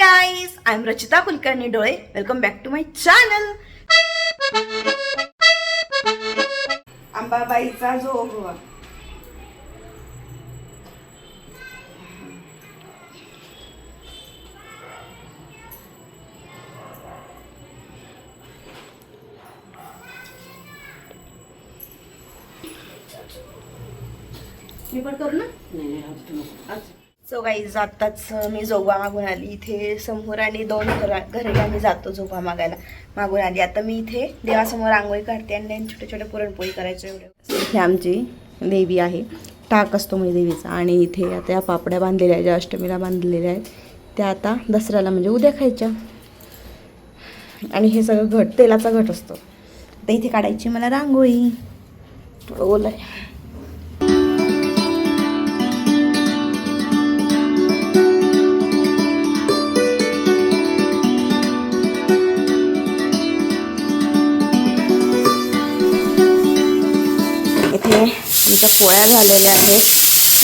Guys I am Rachita Kulkarni डोळे welcome back to my channel अंबाबाईचा जोगवा मी पण करू ना? सो गाईज आत्ताच मी जोगवा मागून आली. इथे समोर आणि दोन घरा घरी आम्ही जातो जोगवा मागायला मागून आली. आता मी इथे देवासमोर रांगोळी काढते आणि छोटे छोटे पुरणपोळी करायचो एवढे. इथे आमची देवी आहे. टाक असतो म्हणजे देवीचा आणि इथे आता या पापड्या बांधलेल्या आहेत ज्या अष्टमीला बांधलेल्या आहेत त्या आता दसऱ्याला म्हणजे उद्या खायच्या. आणि हे सगळं घट तेलाचा घट असतो. तर इथे काढायची मला रांगोळी. थोडं ओलं आमच्या पोळ्या झालेल्या आहेत.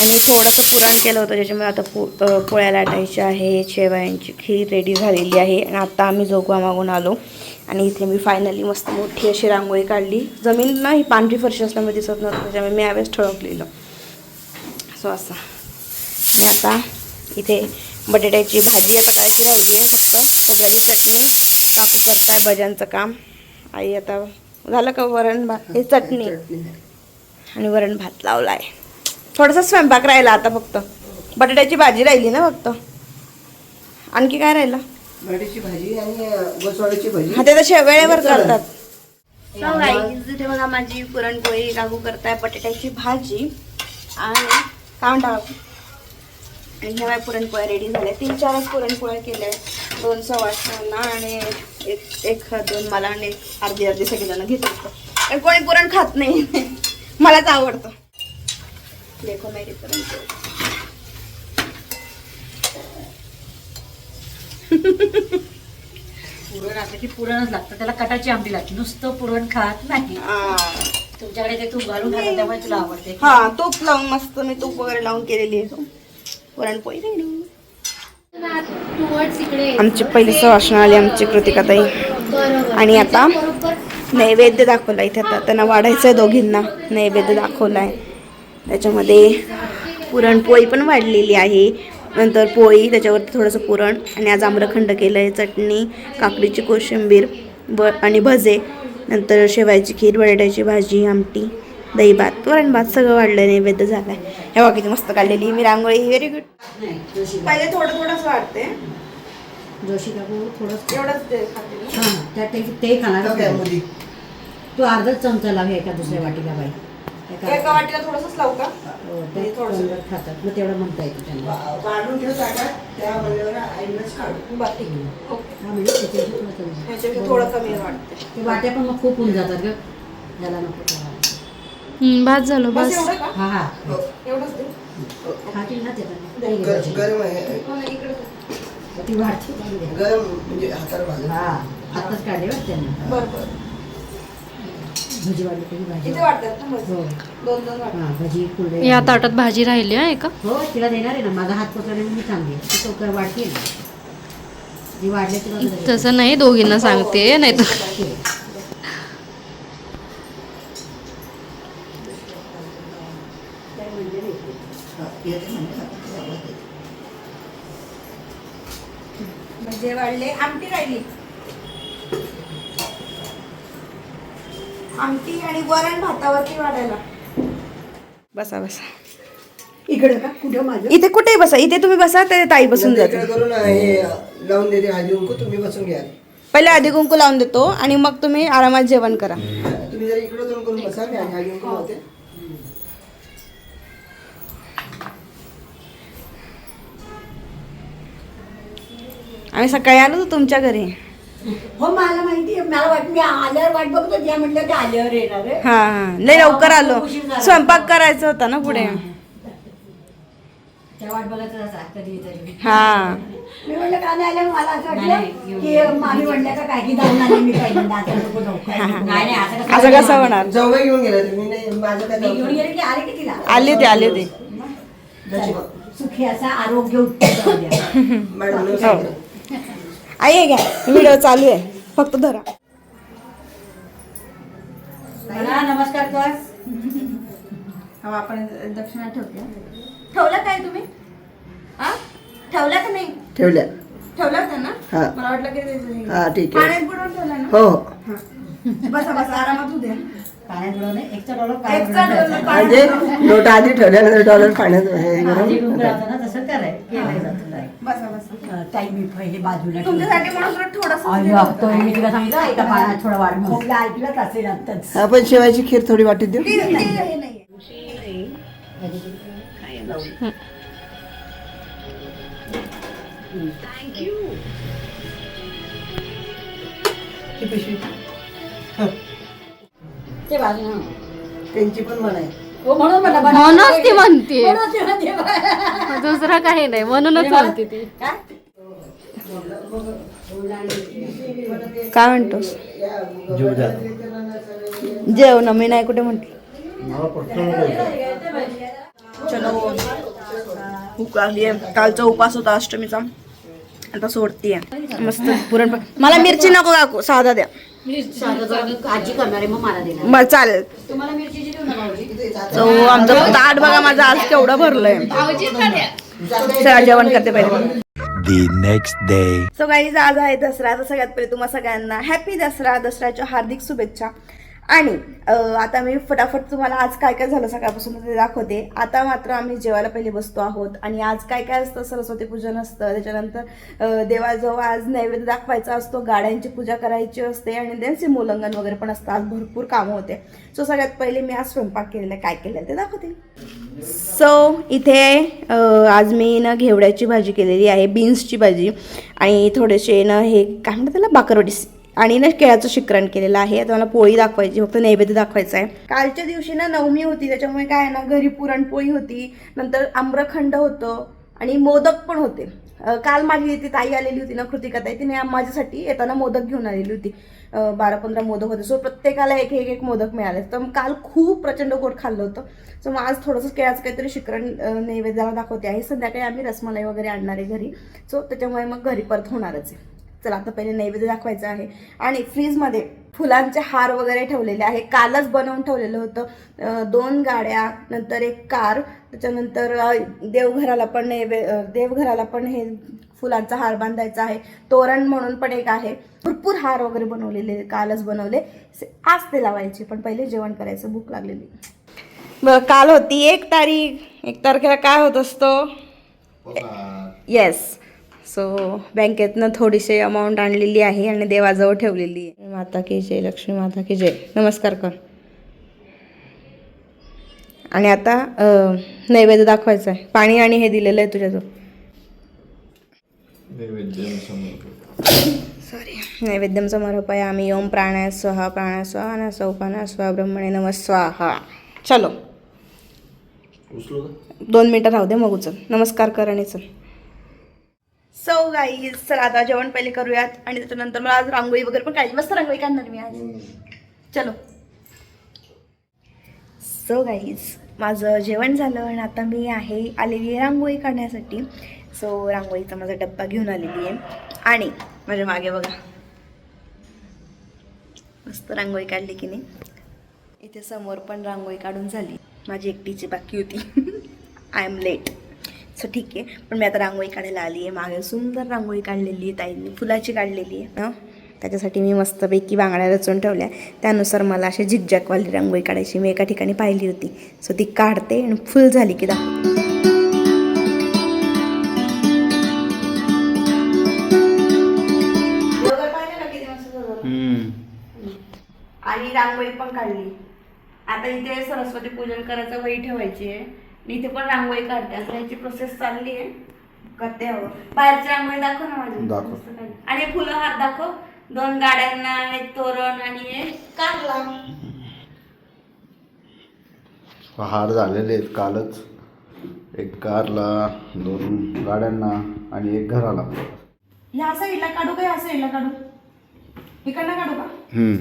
आणि थोडंसं पुरण केलं होतं ज्याच्यामुळे आता पो पोळ्या लाटायच्या आहे शेवयांची खीर रेडी झालेली आहे. आणि आता आम्ही जोगवा मागून आलो. आणि इथे मी फायनली मस्त मोठी अशी रांगोळी काढली. जमीन ना ही पांढरी फरशी असल्यामुळे दिसत नव्हतं त्याच्यामुळे मी यावेळेस ठळकलेलं. सो असं. आणि आता इथे बटाट्याची भाजी आता करायची राहिली आहे फक्त. खोबऱ्याची चटणी. काकू करताय भज्यांचं काम. आई आता झालं का वरण भात? हे चटणी. आणि वरण भात लावला आहे थोडासा स्वयंपाक राहिला आता फक्त. बटाट्याची भाजी राहिली ना फक्त. आणखी काय राहिलं? बटाट्याची भाजी आणि भाजी. हा ते तसे वेळेवर करतात. इथे बघा माझी पुरणपोळी काकू करताय बटाट्याची भाजी आणि कांदा. आणि ह्या पुरणपोळ्या रेडी झाल्या. तीन चारच पुरणपोळ्या केल्या दोन सवाशांना आणि एक एक दोन मला आणि एक अर्धी अर्धी सगळेजण घेत होतं. पण कोणी पुरण खात नाही. मलाच आवडतं. देखो मेरी पुरण असलं की पुरणच लागतं. त्याला कटाची आमटी लागते. नुसतं पुरण खात नाही. तुमच्याकडे ते तूप घालून खातात त्यामुळे तुला आवडते. हा तूप लावून मस्त मी तूप वगैरे लावून केलेली आहे. पुरणपोळी आमची पहिली सवासण आली आमची कृतिकाताई. आणि आता नैवेद्य दाखवला इथे आता त्यांना वाढायचं आहे दोघींना. नैवेद्य दाखवला आहे त्याच्यामध्ये पुरणपोळी पण वाढलेली आहे. नंतर पोळी त्याच्यावरती थोडंसं पुरण आणि आज आम्रखंड केलं आहे चटणी काकडीची कोशिंबीर ब आणि भजे. नंतर शेवायची खीर बटाट्याची भाजी आमटी दही भात वरण भात सगळं वाढलं नैवेद्य झालं आहे हे बाकीची किती मस्त काढलेली. मी रांगोळी व्हेरी गुड पहिले थोडं थोडंच वाढते जोशी काकू थोडंच एवढंच ते खाते. हां त्यात ते ते खाणार डब्यामध्ये. तू अर्धाच चमचा लाव एका दुसऱ्या वाटीला बाई एका- एका वाटीला थोडंसंच लावू का हो, ते थोडंसं. खातात मग तेवढं म्हणता येतं त्यांना वा- वाढून ठेव ताटात त्या म्हणल्यावर आईनच काढू बरं ठीक आहे ओके हा म्हणजे थोडं कमी. ह्याच्यापेक्षा थोडं कमी वाटते ते वाट्या पण मग खूप होऊन जातात ग त्याला नको. हम्म, भात झालं बस बस एवढं का हा हा हो. एवढंच दे खातील ना ते पण. ग- दही घे. गरम आहे हो. ती दे. गरम म्हणजे हाताला हा आताच काढले बरं त्यांना भजी वाढली तरी भाजी? किती वाटतात ना मग हो. दोन दोन वाटतात हा भजी कुरडे या ताटात भाजी राहिली आहे का? हो तिला देणार आहे ना. माझा हात पोचला मी चांगली आहे. ती टोकर वाढते ना. जी वाढले तिला तसं नाही दोघींना सांगते. नाही तर. हा, येते म्हणजे हाताला आवाज येते. म्हणजे वाढले. आमटी राहिली. आमटी आणि वरण भातावरती वाढायला. बसा बसा. इकडे का? कुठं माझं? इथे कुठे बसा. इथे तुम्ही बसा ते ताई बसून जाते इकडे करून हे लावून देते हळदी कुंकू तुम्ही बसून घ्या. पहिले आधी कुंकू लावून देतो आणि मग तुम्ही आरामात जेवण करा. तुम्ही जर इकडे जाऊन करून बसा मी हळदी कुंकू लावते. आम्ही सकाळी आलो होतो तुमच्या घरी. हो मला माहिती आहे. मला वाट मी आल्यावर वाट बघतो. त्या म्हटलं ते आल्यावर येणार आहे. हा हा. लय लवकर आलो. उशीर झाला. स्वयंपाक करायचा होता ना पुढे. त्या वाट बघायचं असं कधी तरी हा. मी म्हणलं का नाही आलं मला असं नाही, वाटलं नाही, की मामी म्हणल्या का काय की जाऊन आले मी पहिल्यांदा आता नको जाऊ. नाही नाही असं कसं असं कसं होणार? जाऊबाई घेऊन गेला तुम्ही नाही माझं काय मी घेऊन जाऊ गेले की आले की तिला? आली होती आली होती. जशी- सुखी असा आरोग्य उत्तम जाऊ द्या. मॅडम सांगितलं आई हे घ्या. व्हिडिओ चालू आहे. फक्त धरा. नमस्कार कर. हा आपण दक्षिणा ठेवते. ठेवला काय तुम्ही? हा ठेवला का नाही? ठेवल्या ठेवला होता ना? हा. मला वाटलं की ते- हा ठीक आहे. पाण्यात बुडवून ठेवला ना? हो. हो. बसा बसा आरामात उद्या पाण्यात एकचा डॉलर एकचा डॉलर म्हणजे नोट आधी ठेवल्यानंतर डॉलर पाण्यात हे आधी करून. ना? टाईम मी पहिले बाजूला तुमच्यासाठी म्हणून तुला थोडंसं अय्या, तो मी तुला सांगितलं एका पाण्यात थोडं वाढ खोकला ऐकलंच असेल आत्ताच. आपण शेवायची खीर थोडी वाटीत देऊ? ते हे त्यांची पण म्हण आहे. हो. म्हणूनच ती म्हणते. दुसरं काही नाही म्हणूनच म्हणते ती. काय? म्हणतोस? जेव ना मी नाही कुठे म्हटलं. चलो. भूक लागली आहे. कालचा उपास होता अष्टमीचा. आता सोडतीये. मस्त पुरण मला मिरची नको काकू साधा द्या. मग चालेल. आमचं ताट बघा माझं आज केवढं भरलंय. जेवण करते पहिले. The next day. So guys आज आहे दसरा तर सगळ्यात पहिले तुम्हा सगळ्यांना हॅपी दसरा दसऱ्याच्या हार्दिक शुभेच्छा आणि आता मी फटाफट तुम्हाला आज काय काय झालं सकाळपासून ते दाखवते. आता मात्र आम्ही जेवायला पहिले बसतो आहोत आणि आज काय काय असतं सरस्वती पूजन असतं त्याच्यानंतर देवाजवळ आज नैवेद्य दाखवायचा असतो गाड्यांची पूजा करायची असते आणि देन सिमोल्लंघन वगैरे पण असतं. आज भरपूर कामं होते. सो सगळ्यात पहिले मी आज स्वयंपाक केलेला आहे. काय केलेलं आहे ते दाखवते. सो इथे आज मी ना घेवड्याची भाजी केलेली आहे बीन्सची भाजी आणि थोडेसे ना हे काय म्हणतात त्याला बाकरवडी आणि ना केळाचं शिकरण केलेलं आहे. आता मला पोळी दाखवायची फक्त नैवेद्य दाखवायचा आहे. कालच्या दिवशी ना नवमी होती त्याच्यामुळे काय आहे ना घरी पुरणपोळी होती नंतर आम्रखंड होतं आणि मोदक पण होते. काल माझी ती ताई आलेली होती ना कृतिका ताई तिने माझ्यासाठी येताना मोदक घेऊन आलेली होती. बारा पंधरा मोदक होते. सो प्रत्येकाला एक एक एक मोदक मिळाले. तर मग काल खूप प्रचंड गोड खाल्लं होतं. सो मग आज थोडंसं केळाचं काहीतरी शिकरण नैवेद्याला दाखवते आहे. संध्याकाळी आम्ही रसमलाई वगैरे आणणार आहे घरी. सो त्याच्यामुळे मग घरी परत होणारच आहे. चला आता पहिले नैवेद्य दाखवायचं आहे. आणि फ्रीजमध्ये फुलांचे हार वगैरे ठेवलेले आहे. कालच बनवून ठेवलेलं होतं. दोन गाड्या नंतर एक कार त्याच्यानंतर देवघराला पण नैवे देवघराला पण हे फुलांचा हार बांधायचा आहे. तोरण म्हणून पण एक आहे. भरपूर हार वगैरे बनवलेले कालच बनवले. आज ते लावायचे पण पहिले जेवण करायचं. भूक लागलेली. काल होती एक तारीख. एक तारखेला काय होत असतं? येस सो बँकेतनं थोडीशी अमाऊंट आणलेली आहे आणि देवाजवळ ठेवलेली आहे. माता की जय लक्ष्मी माता की जय. नमस्कार कर. आणि आता नैवेद्य दाखवायचं आहे. पाणी आणि हे दिलेलं आहे तुझ्याजवळ. सॉरी नैवेद्यम समर्पय. आम्ही ओम प्राणाय स्वाहा प्राणाय स्वाहा आणि सौपाना स्वा ब्रह्मणे नम स्वाहा. चलो. दोन मिनटं राहू दे मग उचल. नमस्कार कर आणि चल. सो गाईज चला आता जेवण पहिले करूयात. आणि त्याच्यानंतर मला आज रांगोळी वगैरे पण काढली मस्त रांगोळी काढणार मी आज. चलो. सो गाईज माझं जेवण झालं आणि आता मी आहे आलेली आहे रांगोळी काढण्यासाठी. सो रांगोळीचा माझा डब्बा घेऊन आलेली आहे. आणि माझ्या मागे बघा. मस्त रांगोळी काढली की नाही. इथे समोर पण रांगोळी काढून झाली. माझी एकटीची बाकी होती. आय एम लेट सो ठीक आहे. पण मी आता रांगोळी काढायला आली आहे. मागे सुंदर रांगोळी काढलेली आहे ताईंनी. फुलाची काढलेली आहे. हं? त्याच्यासाठी मी मस्तपैकी बांगड्या रचून ठेवल्या. त्यानुसार मला अशी झिकझॅकवाली रांगोळी काढायची मी एका ठिकाणी पाहिली होती. सो ती काढते आणि फुल झाली की दाखवते आणि रांगोळी पण काढली. आता इथे सरस्वती पूजन करायचं वही ठेवायची आहे. आणि इथे पण रांगोळी काढते. आता ह्याची प्रोसेस चालली आहे. करते हवं बाहेरची रांगोळी दाखव ना माझी. दाखव. काढली. आणि हे फुलं हात दाखव. दोन गाड्यांना एक तोरण आणि एक कारला. हार झालेले आहेत कालच. एक कारला दोन गाड्यांना आणि एक घराला. ह्या साईडला काढू का? ह्या साईडला काढू? इकडनं काढू का? हम्म.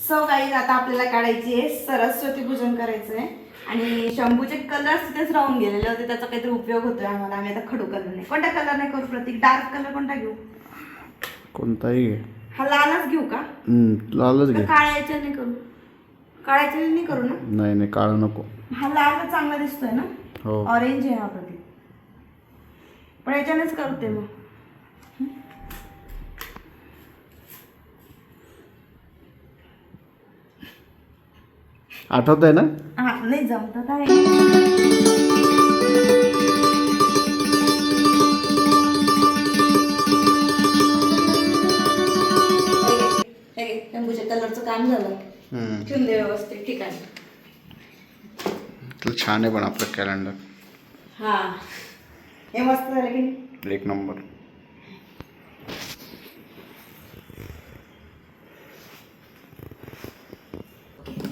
सो काही आता आपल्याला काढायची आहे. सरस्वती पूजन करायचं आहे आणि शंभूचे कलर्स तिथेच राहून गेलेले होते त्याचा काहीतरी उपयोग होतोय आम्हाला. आम्ही आता खडू कलर नाही. कोणता कलर नाही करू प्रतीक? डार्क कलर कोणता घेऊ? कोणताही घे. हा लालच घेऊ का? हम्म, लालच घे. काळ्या याच्याने करू. काळ्या याच्याने नाही करू ना? नाही नाही काळं नको. हा लाल चांगला दिसतोय ना? हो. ऑरेंज आहे हा प्रदीप पण याच्यानेच करते मग. आठवत आहे ना? हा नाही आहे. कलरचं काम झालं. व्यवस्थित ठिकाणी तर छान आहे पण आपलं कॅलेंडर हा. हे मस्त झालं की? एक नंबर.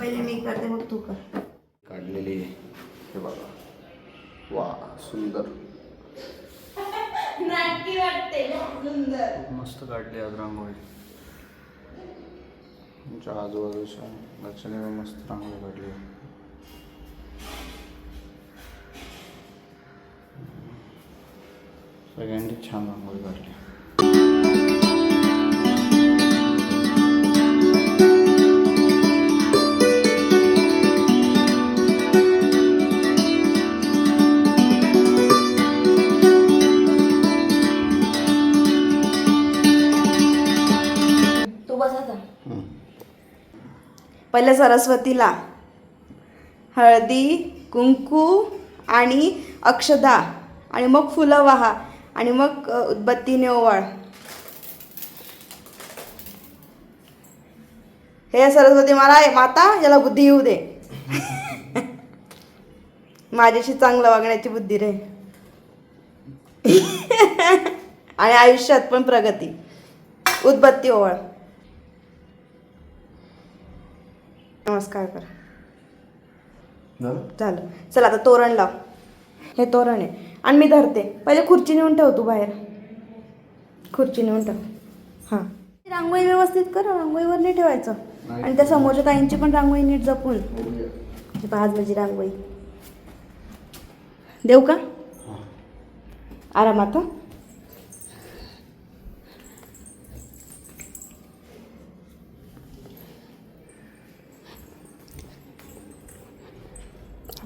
पहिले मी करते मग तू कर. काढलेली आहे. हे बघा. वा सुंदर. नाटकी वाटते सुंदर. खूप मस्त काढली आज रांगोळी. तुमच्या आजूबाजूच्या घरच्याने मस्त रांगोळी काढली सगळ्यांनी छान रांगोळी काढली. पहिल्या सरस्वतीला. हळदी कुंकू आणि अक्षदा. आणि मग फुलं वाहा आणि मग उदबत्तीने ओवाळ हे सरस्वती मला माता याला बुद्धी येऊ दे. माझ्याशी चांगलं वागण्याची बुद्धी रे आणि आयुष्यात पण प्रगती. उदबत्ती ओवाळ. नमस्कार कर. झालं चल आता तोरण लाव. हे तोरण आहे. आणि मी धरते. पहिले खुर्ची नेऊन ठेव तू बाहेर. खुर्ची नेऊन ठेव. हां. रांगोळी व्यवस्थित कर. रांगोळीवर नाही ठेवायचं. आणि त्या समोरच्या ताईंची पण रांगोळी नीट जपून. आज माझी रांगोळी. देऊ का? आरामात हं?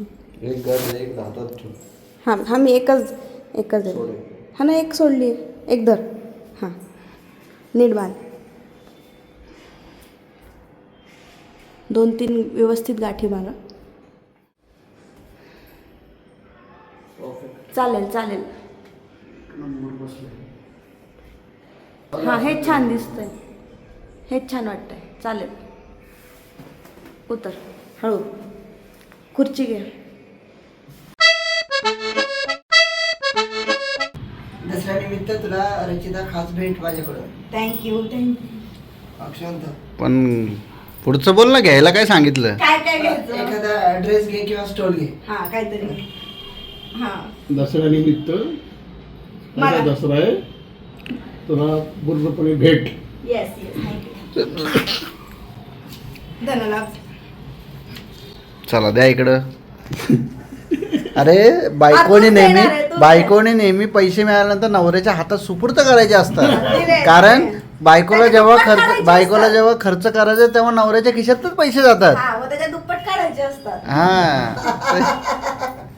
एक घर एक हातात ठेव. हां हां मी एकच एकच आहे हा ना एक सोडली. एक धर. हां. नीट बांध. दोन तीन व्यवस्थित गाठी मारा. चालेल चालेल. हां हेच छान दिसतंय. हेच छान वाटतंय. चालेल. उतर. हळू. खुर्ची घे दसऱ्यानिमित्त तुला रचिता खास भेट माझ्याकडं थँक्यू थँक्यू अक्षवंत पण पुढचं बोल ना घ्यायला काय सांगितलं? काय काय घ्यायचं? एखादा ड्रेस घे किंवा स्टोल घे. हां काहीतरी. हां. दसऱ्यानिमित्त मला. माझा दसरा आहे. तुला पूर्णपणे भेट. येस येस थँक्यू धनलाभ चला द्या इकडं. अरे बायकोने आतून नेहमी देणार आहे, तू. बायकोने नेहमी पैसे मिळाल्यानंतर नवऱ्याच्या हातात सुपूर्त करायचे दिले. असतात कारण बायकोला जेव्हा दुप्पट खर्च बायकोला. जेव्हा खर्च करायचा तेव्हा नवऱ्याच्या खिशातच पैसे जातात. हा मग त्याच्या दुप्पट काढायचे असतात. हा.